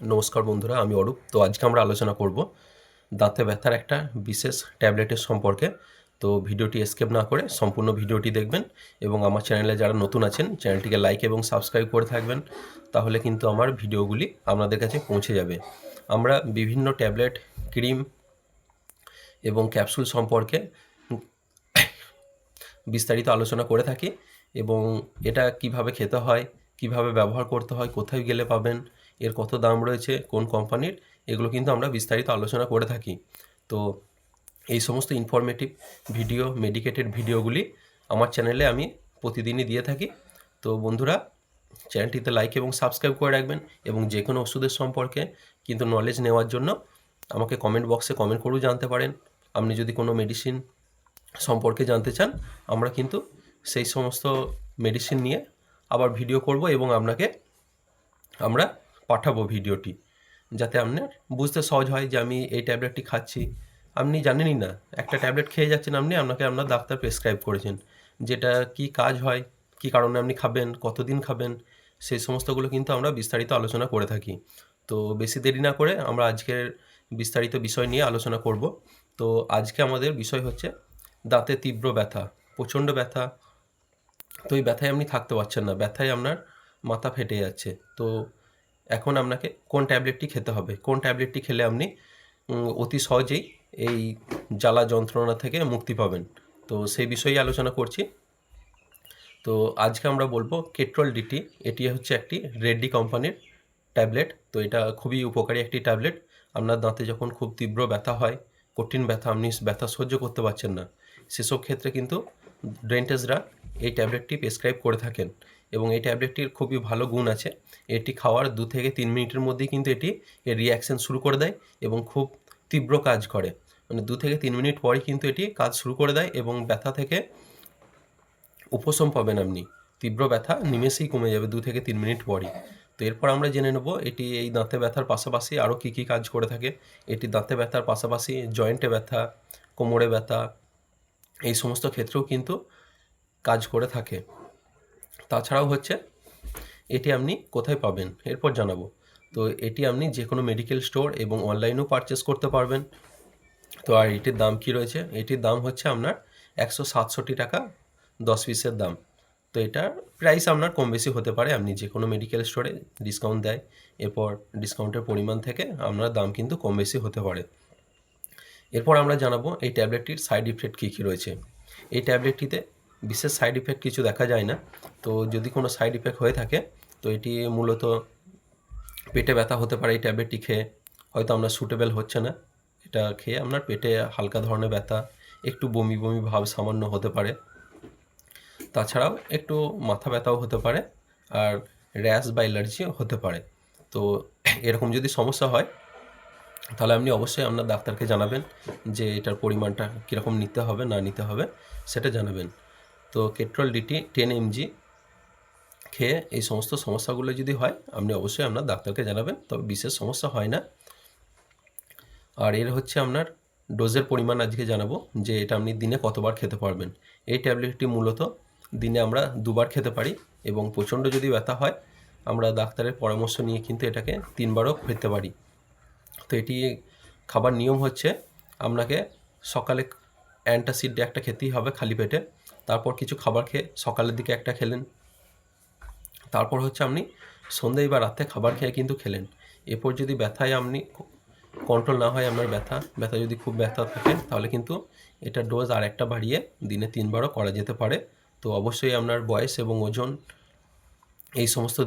নমস্কার বন্ধুরা, আমি অরূপ। তো আজকে আমরা আলোচনা করব দাঁতে ব্যথার একটা বিশেষ ট্যাবলেটের সম্পর্কে। তো ভিডিওটি স্কেপ না করে সম্পূর্ণ ভিডিওটি দেখবেন এবং আমার চ্যানেলে যারা নতুন আছেন, চ্যানেলটিকে লাইক এবং সাবস্ক্রাইব করে থাকবেন, তাহলে কিন্তু আমার ভিডিওগুলি আপনাদের কাছে পৌঁছে যাবে। আমরা বিভিন্ন ট্যাবলেট, ক্রিম এবং ক্যাপসুল সম্পর্কে বিস্তারিত আলোচনা করে থাকি এবং এটা কীভাবে খেতে হয়, কীভাবে ব্যবহার করতে হয়, কোথায় গেলে পাবেন এর কত দাম রয়েছে, কোন কোম্পানির, এগুলো কিন্তু আমরা বিস্তারিত আলোচনা করে থাকি। তো এই সমস্ত ইনফরমেটিভ ভিডিও মেডিকেটেড ভিডিওগুলি আমার চ্যানেলে আমি প্রতিদিনই দিয়ে থাকি। তো বন্ধুরা চ্যানেলটিতে লাইক এবং সাবস্ক্রাইব করে রাখবেন এবং যে কোনো ওষুধের সম্পর্কে কিন্তু নলেজ নেওয়ার জন্য আমাকে কমেন্ট বক্সে কমেন্ট করেও জানতে পারেন। আপনি যদি কোনো মেডিসিন সম্পর্কে জানতে চান, আমরা কিন্তু সেই সমস্ত মেডিসিন নিয়ে আবার ভিডিও করব এবং আপনাকে আমরা পাঠাবো ভিডিওটি, যাতে আপনার বুঝতে সহজ হয় যে আমি এই ট্যাবলেটটি খাচ্ছি। আপনি জানেনই না, একটা ট্যাবলেট খেয়ে যাচ্ছেন আপনি, আপনাকে আপনার ডাক্তার প্রেসক্রাইব করেছেন। যেটা কি কাজ হয়, কি কারণে আপনি খাবেন, কতদিন খাবেন, সেই সমস্তগুলো কিন্তু আমরা বিস্তারিত আলোচনা করে থাকি। তো বেশি দেরি না করে আমরা আজকের বিস্তারিত বিষয় নিয়ে আলোচনা করব। তো আজকে আমাদের বিষয় হচ্ছে দাঁতে তীব্র ব্যথা, প্রচণ্ড ব্যথা। তো এই ব্যথায় আপনি থাকতে পারছেন না, ব্যথায় আপনার মাথা ফেটে যাচ্ছে। তো এখন আপনাকে কোন ট্যাবলেটটি খেতে হবে? কোন ট্যাবলেটটি খেলে আপনি অতি সহজেই এই জ্বালা যন্ত্রণা থেকে মুক্তি পাবেন? তো সেই বিষয়ে আলোচনা করছি। তো আজকে আমরা বলব কেট্রল ডিটি। এটি হচ্ছে একটি রেড্ডি কোম্পানির ট্যাবলেট। তো এটা খুবই উপকারী একটি ট্যাবলেট। আপনার দাঁতে যখন খুব তীব্র ব্যথা হয়, কঠিন ব্যথা, আপনি ব্যথা সহ্য করতে পারছেন না। সেসব ক্ষেত্রে কিন্তু ডেন্টিস্টরা এই ট্যাবলেটটি প্রেসক্রাইব করে থাকেন। এবং এই ট্যাবলেটটির খুবই ভালো গুণ আছে। এটি খাওয়ার দু থেকে তিন মিনিটের মধ্যেই কিন্তু এটি এর রিয়াকশন শুরু করে দেয় এবং খুব তীব্র কাজ করে। মানে দু থেকে তিন মিনিট পরই কিন্তু এটি কাজ শুরু করে দেয় এবং ব্যথা থেকে উপশম পাবেন আপনি। তীব্র ব্যথা নিমেষেই কমে যাবে দু থেকে তিন মিনিট পরই। তো এরপর আমরা জেনে নেব এটি এই দাঁতে ব্যথার পাশাপাশি আরও কী কী কাজ করে থাকে। এটি দাঁতে ব্যথার পাশাপাশি জয়েন্টে ব্যথা, কোমরে ব্যথা, এই সমস্ত ক্ষেত্রেও কিন্তু কাজ করে থাকে। তাছাড়াও হচ্ছে এটি আপনি কোথায় পাবেন? এরপর জানাব। তো এটি আপনি যে কোনো মেডিকেল স্টোর এবং অনলাইনেও পারচেস করতে পারবেন। তো আর এটির দাম কি রয়েছে? এটির দাম হচ্ছে আপনার একশো সাতষট্টি টাকা, দশ পিসের দাম। তো এটার প্রাইস আপনার কম বেশি হতে পারে। আপনি যে কোনো মেডিকেল স্টোরে ডিসকাউন্ট দেয়। এরপর ডিসকাউন্টের পরিমাণ থেকে আপনার দাম কিন্তু কম বেশি হতে পারে। এরপর আমরা জানাব এই ট্যাবলেটটির সাইড ইফেক্ট কী কী রয়েছে। এই ট্যাবলেটটিতে বিশেষ সাইড ইফেক্ট কিছু দেখা যায় না। তো যদি কোনো সাইড ইফেক্ট হয়ে থাকে, তো এটি মূলত পেটে ব্যথা হতে পারে এই ট্যাবলেটটি খেয়ে। হয়তো আপনার সুটেবেল হচ্ছে না এটা খেয়ে। আপনার পেটে হালকা ধরনের ব্যথা, একটু বমি বমি ভাব সামান্য হতে পারে। তাছাড়াও একটু মাথা ব্যথাও হতে পারে আর র্যাশ বা অ্যালার্জিও হতে পারে। তো এরকম যদি সমস্যা হয়, তাহলে আপনি অবশ্যই আপনার ডাক্তারকে জানাবেন যে এটার পরিমাণটা কীরকম নিতে হবে, না নিতে হবে, সেটা জানাবেন। তো কেট্রল ডিটি টেন এমজি খেয়ে এই সমস্ত সমস্যাগুলো যদি হয়, আপনি অবশ্যই আপনার ডাক্তারকে জানাবেন, তবে বিশেষ সমস্যা হয় না। আর এর হচ্ছে আপনার ডোজের পরিমাণ আজকে জানাব, যে এটা আপনি দিনে কতবার খেতে পারবেন। এই ট্যাবলেটটি মূলত দিনে আমরা দুবার খেতে পারি এবং প্রচণ্ড যদি ব্যথা হয়, আমরা ডাক্তারের পরামর্শ নিয়ে কিন্তু এটাকে তিনবারও খেতে পারি। তো এটি খাবার নিয়ম হচ্ছে, আপনাকে সকালে অ্যান্টাসিড একটা খেতেই হবে খালি পেটে তারপর কিছু খাবার খেয়ে সকালের দিকে একটা খেলেন। তারপর হচ্ছে আপনি সন্ধ্যেয় বা রাতে খাবার খেয়ে কিন্তু খেলেন। এরপর যদি ব্যথায় আপনি কন্ট্রোল না হয় আপনার ব্যথা ব্যথা যদি খুব ব্যথা থাকে তাহলে কিন্তু এটা ডোজ আর একটা বাড়িয়ে দিনে তিনবারও করা যেতে পারে। তো অবশ্যই আপনার বয়স এবং ওজন এই সমস্ত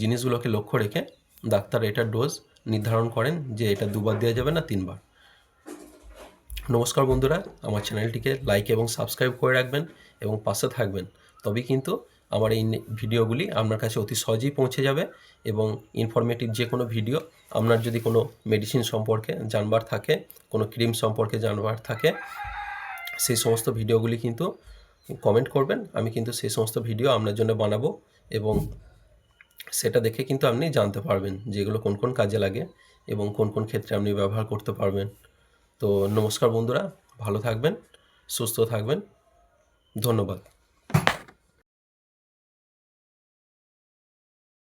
জিনিসগুলোকে লক্ষ্য রেখে ডাক্তার এটার ডোজ নির্ধারণ করেন যে এটা দুবার দেওয়া যাবে না তিনবার। নমস্কার বন্ধুরা, আমার চ্যানেলটিকে লাইক এবং সাবস্ক্রাইব করে রাখবেন এবং পাশে থাকবেন। তবেই কিন্তু আমার এই ভিডিওগুলি আপনার কাছে অতি সহজেই পৌঁছে যাবে এবং ইনফরমেটিভ যে কোনো ভিডিও আপনার যদি কোনো মেডিসিন সম্পর্কে জানবার থাকে, কোনো ক্রিম সম্পর্কে জানবার থাকে, সেই সমস্ত ভিডিওগুলি কিন্তু কমেন্ট করবেন। আমি কিন্তু সেই সমস্ত ভিডিও আপনার জন্য বানাবো এবং সেটা দেখে কিন্তু আপনি জানতে পারবেন যেগুলো কোন কোন কাজে লাগে এবং কোন কোন ক্ষেত্রে আপনি ব্যবহার করতে পারবেন। তো নমস্কার বন্ধুরা ভালো থাকবেন সুস্থ থাকবেন ধন্যবাদ।